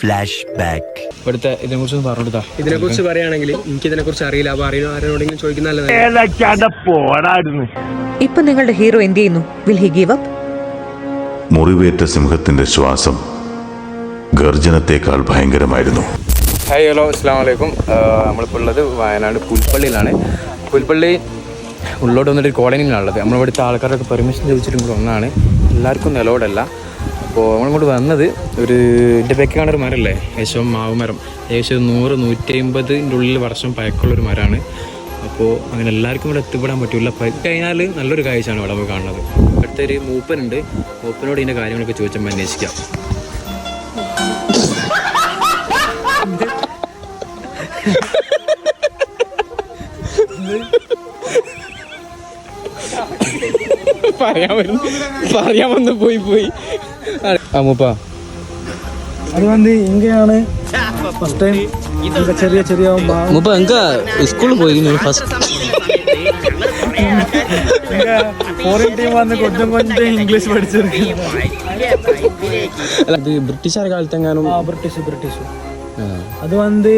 Flash back ഇവിടുത്തെ ഇതിനെ കുറിച്ച് പറഞ്ഞെടുത്താ ഇതിനെ കുറിച്ച് പറയുകയാണെങ്കിൽ എനിക്ക് ഇതിനെ കുറിച്ച് അറിയില്ല. അപ്പൊ അറിയുന്ന ആരോടെങ്കിലും ചോദിക്കുന്ന ഇപ്പൊ നിങ്ങളുടെ ഹീറോ എന്ത് ചെയ്യുന്നു? വിൽ ഹി ഗീവ് അപ്പ് മുറിവേറ്റ സിംഹത്തിന്റെ ശ്വാസം ഗർജനത്തെക്കാൾ ഭയങ്കരമായിരുന്നു. ഹായ് ഹലോ അസ്സാം വലൈക്കും നമ്മളിപ്പോൾ ഉള്ളത് വയനാട് പുൽപ്പള്ളിയിലാണ്. പുൽപ്പള്ളി ഉള്ളോട്ട് വന്നിട്ട് കോളനിയിലാണുള്ളത് നമ്മളിവിടുത്തെ ആൾക്കാരൊക്കെ പെർമിഷൻ ചോദിച്ചിട്ടും കൂടെ ഒന്നാണ്. എല്ലാവർക്കും നിലവിടല്ല. അപ്പോൾ നമ്മളിങ്ങോട്ട് വന്നത് ഒരു എന്റെ പേക്ക് കാണുന്ന ഒരു മരമല്ലേ? ഏകദേശം മാവ് മരം. ഏകദേശം ഒരു നൂറ് നൂറ്റി അമ്പതിന്റെ ഉള്ളിൽ വർഷം പഴക്കമുള്ളൊരു മരമാണ്. അപ്പോൾ അങ്ങനെ എല്ലാവർക്കും ഇവിടെ എത്തിപ്പെടാൻ പറ്റില്ല. പറ്റി കഴിഞ്ഞാൽ നല്ലൊരു കാഴ്ചയാണ് ഇവിടെ നമുക്ക് കാണുന്നത്. അടുത്തൊരു മൂപ്പനുണ്ട്. മൂപ്പനോട് ഇതിന്റെ കാര്യങ്ങളൊക്കെ ചോദിച്ചാൽ അന്വേഷിക്കാം. പറയാൻ പറയാൻ വന്ന് പോയി പോയി. അമ്മൂപ്പ. ചെറിയ ചെറിയ എങ്ക സ്കൂളിൽ ഫസ്റ്റ് ഫോറിൻ ടീം വന്ന് ഇംഗ്ലീഷ് കാലത്തെങ്ങാനും ബ്രിട്ടീഷ് ബ്രിട്ടീഷ്. അത് വന്ന്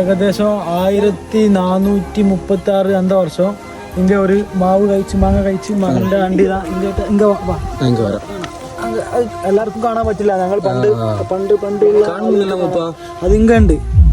ഏകദേശം ആയിരത്തി നാനൂറ്റി മുപ്പത്തി ആറ് വർഷം. ഇങ്ങനെ ഒരു മാവ് കഴിച്ച് മാങ്ങ കഴിച്ച് മാങ്ങന്റെ അണ്ടി ഇങ്ങനെ വരാം. എല്ലാവർക്കും കാണാൻ പറ്റില്ല. ഞങ്ങൾ പണ്ട് പണ്ട് പണ്ട് അത് ഇങ്ങ ഉണ്ട്